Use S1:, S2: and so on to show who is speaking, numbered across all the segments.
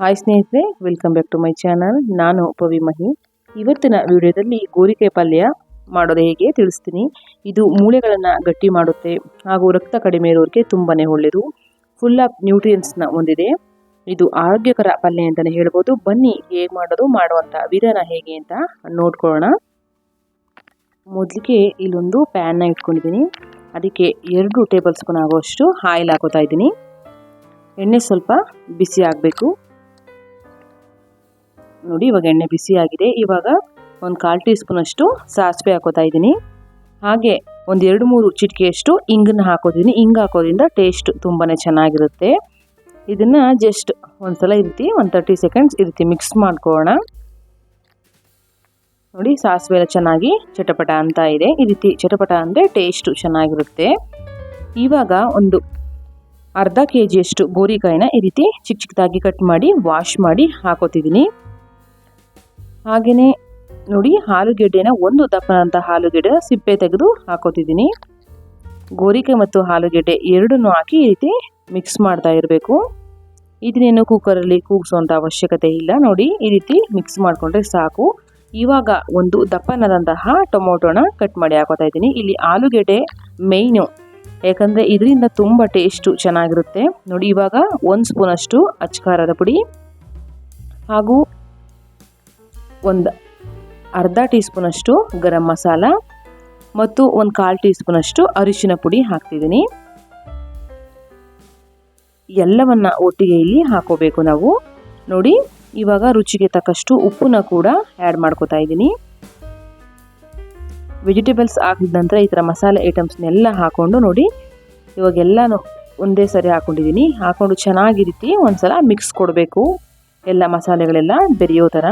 S1: Hi ಸ್ನೇಹಿತರೆ welcome back to my channel ನಾನು ಪವಿ ಮಹಿ. ಇವತ್ತಿನ ವಿಡಿಯೋದಲ್ಲಿ ಗೋರಿಕಾಯಿ ಪಲ್ಯ ಮಾಡೋದು ಹೇಗೆ ತಿಳಿಸ್ತೀನಿ. ಇದು ಮೂಳೆಗಳನ್ನು ಗಟ್ಟಿ ಮಾಡುತ್ತೆ, ಹಾಗೂ ರಕ್ತ ಕಡಿಮೆ ಇರೋರಿಗೆ ತುಂಬಾ ಒಳ್ಳೆಯದು ಫುಲ್ ಆಫ್ ನ್ಯೂಟ್ರಿಯೆಂಟ್ಸ್ನ ಹೊಂದಿದೆ. ಇದು ಆರೋಗ್ಯಕರ ಪಲ್ಯ ಅಂತಲೇ ಹೇಳ್ಬೋದು. ಬನ್ನಿ ಹೇಗೆ ಮಾಡೋದು ಮಾಡುವಂಥ ವಿಧಾನ ಹೇಗೆ ಅಂತ ನೋಡ್ಕೊಳ್ಳೋಣ. ಮೊದಲಿಗೆ ಇಲ್ಲೊಂದು ಪ್ಯಾನ್ನ ಇಟ್ಕೊಂಡಿದ್ದೀನಿ. ಅದಕ್ಕೆ ಎರಡು ಟೇಬಲ್ ಸ್ಪೂನ್ ಆಗುವಷ್ಟು ಆಯಿಲ್ ಹಾಕೋತಾ ಇದ್ದೀನಿ. ಎಣ್ಣೆ ಸ್ವಲ್ಪ ಬಿಸಿ ಆಗಬೇಕು. ನೋಡಿ, ಇವಾಗ ಎಣ್ಣೆ ಬಿಸಿ ಆಗಿದೆ. ಇವಾಗ ಒಂದು ಕಾಲು ಟೀ ಸ್ಪೂನಷ್ಟು ಸಾಸಿವೆ ಹಾಕೋತಾ ಇದ್ದೀನಿ. ಹಾಗೆ ಒಂದು ಎರಡು ಮೂರು ಚಿಟಿಕೆಯಷ್ಟು ಇಂಗನ್ನ ಹಾಕೋತೀನಿ ಇಂಗ್ ಹಾಕೋದ್ರಿಂದ ಟೇಸ್ಟ್ ತುಂಬಾ ಚೆನ್ನಾಗಿರುತ್ತೆ. ಇದನ್ನು ಜಸ್ಟ್ ಒಂದ್ಸಲ ಈ ರೀತಿ ಒಂದು ತರ್ಟಿ ಸೆಕೆಂಡ್ಸ್ ಈ ರೀತಿ ಮಿಕ್ಸ್ ಮಾಡ್ಕೊಳ್ಳೋಣ. ನೋಡಿ, ಸಾಸಿವೆ ಎಲ್ಲ ಚೆನ್ನಾಗಿ ಚಟಪಟ ಅಂತ ಇದೆ. ಈ ರೀತಿ ಚಟಪಟ ಅಂದರೆ ಟೇಸ್ಟು ಚೆನ್ನಾಗಿರುತ್ತೆ. ಇವಾಗ ಒಂದು ಅರ್ಧ ಕೆ ಜಿಯಷ್ಟು ಗೋರಿಕಾಯಿನ ಈ ರೀತಿ ಚಿಕ್ಕ ಚಿಕ್ಕದಾಗಿ ಕಟ್ ಮಾಡಿ ವಾಶ್ ಮಾಡಿ ಹಾಕೋತಿದ್ದೀನಿ. ಹಾಗೆಯೇ ನೋಡಿ ಆಲೂಗೆಡ್ಡೆನ ಒಂದು ದಪ್ಪನಂಥ ಆಲೂಗೆಡ್ಡೆ ಸಿಪ್ಪೆ ತೆಗೆದು ಹಾಕೋತಿದ್ದೀನಿ. ಗೋರಿಕೆ ಮತ್ತು ಆಲೂಗೆಡ್ಡೆ ಎರಡನ್ನೂ ಹಾಕಿ ಈ ರೀತಿ ಮಿಕ್ಸ್ ಮಾಡ್ತಾ ಇರಬೇಕು. ಇದನ್ನೇನು ಕುಕ್ಕರಲ್ಲಿ ಕೂಗಿಸುವಂಥ ಅವಶ್ಯಕತೆ ಇಲ್ಲ. ನೋಡಿ, ಈ ರೀತಿ ಮಿಕ್ಸ್ ಮಾಡಿಕೊಂಡ್ರೆ ಸಾಕು. ಇವಾಗ ಒಂದು ದಪ್ಪನಾದಂತಹ ಟೊಮೊಟೊನ ಕಟ್ ಮಾಡಿ ಹಾಕೋತಾ ಇದ್ದೀನಿ. ಇಲ್ಲಿ ಆಲೂಗೆಡ್ಡೆ ಮೇಯ್ನು ಯಾಕಂದರೆ ಇದರಿಂದ ತುಂಬ ಟೇಸ್ಟು ಚೆನ್ನಾಗಿರುತ್ತೆ. ನೋಡಿ, ಇವಾಗ ಒಂದು ಸ್ಪೂನಷ್ಟು ಅಚ್ಚಕಾರದ ಪುಡಿ ಹಾಗೂ ಒಂದು ಅರ್ಧ ಟೀ ಸ್ಪೂನಷ್ಟು ಗರಂ ಮಸಾಲ ಮತ್ತು ಒಂದು ಕಾಲು ಟೀ ಸ್ಪೂನಷ್ಟು ಅರಿಶಿನ ಪುಡಿ ಹಾಕ್ತಿದ್ದೀನಿ. ಎಲ್ಲವನ್ನ ಒಟ್ಟಿಗೆ ಇಲ್ಲಿ ಹಾಕೋಬೇಕು ನಾವು. ನೋಡಿ, ಇವಾಗ ರುಚಿಗೆ ತಕ್ಕಷ್ಟು ಉಪ್ಪನ್ನ ಕೂಡ ಆ್ಯಡ್ ಮಾಡ್ಕೋತಾ ಇದ್ದೀನಿ. ವೆಜಿಟೇಬಲ್ಸ್ ಹಾಕಿದ ನಂತರ ಈ ಥರ ಮಸಾಲೆ ಐಟಮ್ಸ್ನೆಲ್ಲ ಹಾಕ್ಕೊಂಡು ನೋಡಿ, ಇವಾಗ ಎಲ್ಲನೂ ಒಂದೇ ಸರಿ ಹಾಕ್ಕೊಂಡಿದ್ದೀನಿ ಹಾಕ್ಕೊಂಡು ಚೆನ್ನಾಗಿ ರೀತಿ ಒಂದ್ಸಲ ಮಿಕ್ಸ್ ಕೊಡಬೇಕು. ಎಲ್ಲ ಮಸಾಲೆಗಳೆಲ್ಲ ಬೆರೆಯೋ ಥರ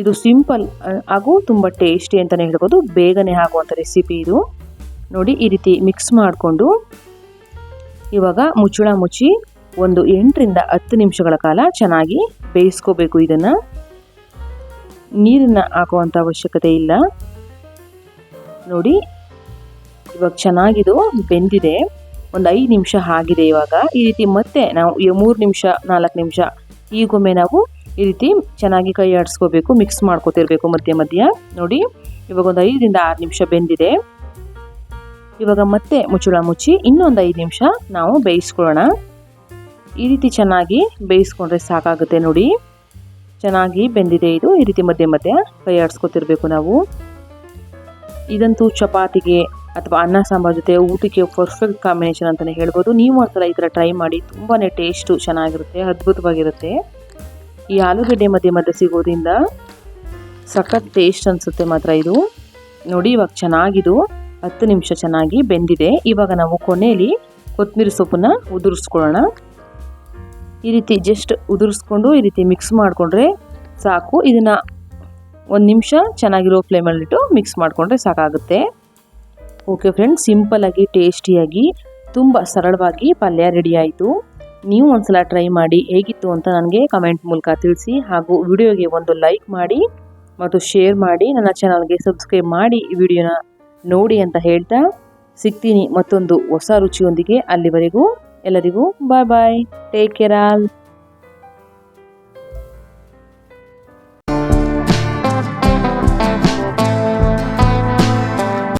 S1: ಇದು ಸಿಂಪಲ್ ಹಾಗೂ ತುಂಬ ಟೇಸ್ಟಿ ಅಂತಲೇ ಹೇಳ್ಬೋದು. ಬೇಗನೆ ಆಗುವಂಥ ರೆಸಿಪಿ ಇದು. ನೋಡಿ, ಈ ರೀತಿ ಮಿಕ್ಸ್ ಮಾಡಿಕೊಂಡು ಇವಾಗ ಮುಚ್ಚಳ ಮುಚ್ಚಿ ಒಂದು ಎಂಟರಿಂದ ಹತ್ತು ನಿಮಿಷಗಳ ಕಾಲ ಚೆನ್ನಾಗಿ ಬೇಯಿಸ್ಕೋಬೇಕು ಇದನ್ನು. ನೀರನ್ನು ಹಾಕುವಂಥ ಅವಶ್ಯಕತೆ ಇಲ್ಲ. ನೋಡಿ, ಇವಾಗ ಚೆನ್ನಾಗಿದು ಬೆಂದಿದೆ. ಒಂದು ಐದು ನಿಮಿಷ ಆಗಿದೆ ಇವಾಗ. ಈ ರೀತಿ ಮತ್ತೆ ನಾವು ಮೂರು ನಿಮಿಷ, ನಾಲ್ಕು ನಿಮಿಷ, ಈಗೊಮ್ಮೆ ನಾವು ಈ ರೀತಿ ಚೆನ್ನಾಗಿ ಕೈ ಆಡಿಸ್ಕೋಬೇಕು ಮಿಕ್ಸ್ ಮಾಡ್ಕೋತಿರ್ಬೇಕು ಮಧ್ಯ ಮಧ್ಯ. ನೋಡಿ, ಇವಾಗ ಒಂದು ಐದರಿಂದ ಆರು ನಿಮಿಷ ಬೆಂದಿದೆ. ಇವಾಗ ಮತ್ತೆ ಮುಚ್ಚಳ ಮುಚ್ಚಿ ಇನ್ನೊಂದು ಐದು ನಿಮಿಷ ನಾವು ಬೇಯಿಸ್ಕೊಳ್ಳೋಣ. ಈ ರೀತಿ ಚೆನ್ನಾಗಿ ಬೇಯಿಸ್ಕೊಂಡ್ರೆ ಸಾಕಾಗುತ್ತೆ ನೋಡಿ. ಚೆನ್ನಾಗಿ ಬೆಂದಿದೆ ಇದು, ಈ ರೀತಿ ಮಧ್ಯೆ ಮಧ್ಯೆ ಕೈ ಆಡಿಸ್ಕೊತಿರ್ಬೇಕು ನಾವು. ಇದಂತೂ ಚಪಾತಿಗೆ ಅಥವಾ ಅನ್ನ ಸಾಂಬಾರ್ ಜೊತೆ ಊಟಕ್ಕೆ ಪರ್ಫೆಕ್ಟ್ ಕಾಂಬಿನೇಷನ್ ಅಂತಲೇ ಹೇಳ್ಬೋದು. ನೀವು ಒಂದ್ಸಲ ಈ ಥರ ಟ್ರೈ ಮಾಡಿ ತುಂಬಾ ಟೇಸ್ಟು ಚೆನ್ನಾಗಿರುತ್ತೆ, ಅದ್ಭುತವಾಗಿರುತ್ತೆ. ಈ ಆಲೂಗಡ್ಡೆ ಮಧ್ಯೆ ಮಧ್ಯೆ ಸಿಗೋದ್ರಿಂದ ಸಖತ್ ಟೇಸ್ಟ್ ಅನಿಸುತ್ತೆ ಮಾತ್ರ ಇದು. ನೋಡಿ, ಇವಾಗ ಚೆನ್ನಾಗಿದು. ಹತ್ತು ನಿಮಿಷ ಚೆನ್ನಾಗಿ ಬೆಂದಿದೆ. ಇವಾಗ ನಾವು ಕೊನೆಯಲ್ಲಿ ಕೊತ್ತಂಬರಿ ಸೊಪ್ಪನ್ನ ಉದುರಿಸ್ಕೊಳ್ಳೋಣ. ಈ ರೀತಿ ಜಸ್ಟ್ ಉದುರಿಸ್ಕೊಂಡು ಈ ರೀತಿ ಮಿಕ್ಸ್ ಮಾಡಿಕೊಂಡ್ರೆ ಸಾಕು. ಇದನ್ನು ಒಂದು ನಿಮಿಷ ಚೆನ್ನಾಗಿರೋ ಫ್ಲೇಮಲ್ಲಿಟ್ಟು ಮಿಕ್ಸ್ ಮಾಡಿಕೊಂಡ್ರೆ ಸಾಕಾಗುತ್ತೆ. ಓಕೆ ಫ್ರೆಂಡ್ಸ್ ಸಿಂಪಲ್ಲಾಗಿ ಟೇಸ್ಟಿಯಾಗಿ ತುಂಬ ಸರಳವಾಗಿ ಪಲ್ಯ ರೆಡಿ ಆಯಿತು. ನೀವು ಒಂದ್ಸಲ ಟ್ರೈ ಮಾಡಿ ಹೇಗಿತ್ತು ಅಂತ ನನಗೆ ಕಮೆಂಟ್ ಮೂಲಕ ತಿಳಿಸಿ ಹಾಗೂ ವಿಡಿಯೋಗೆ ಒಂದು ಲೈಕ್ ಮಾಡಿ ಮತ್ತು ಶೇರ್ ಮಾಡಿ. ನನ್ನ ಚಾನಲ್ಗೆ ಸಬ್ಸ್ಕ್ರೈಬ್ ಮಾಡಿ ಈ ವಿಡಿಯೋನ ನೋಡಿ ಅಂತ ಹೇಳ್ತಾ ಸಿಗ್ತೀನಿ ಮತ್ತೊಂದು ಹೊಸ ರುಚಿಯೊಂದಿಗೆ ಅಲ್ಲಿವರೆಗೂ ಎಲ್ಲರಿಗೂ bye bye take care all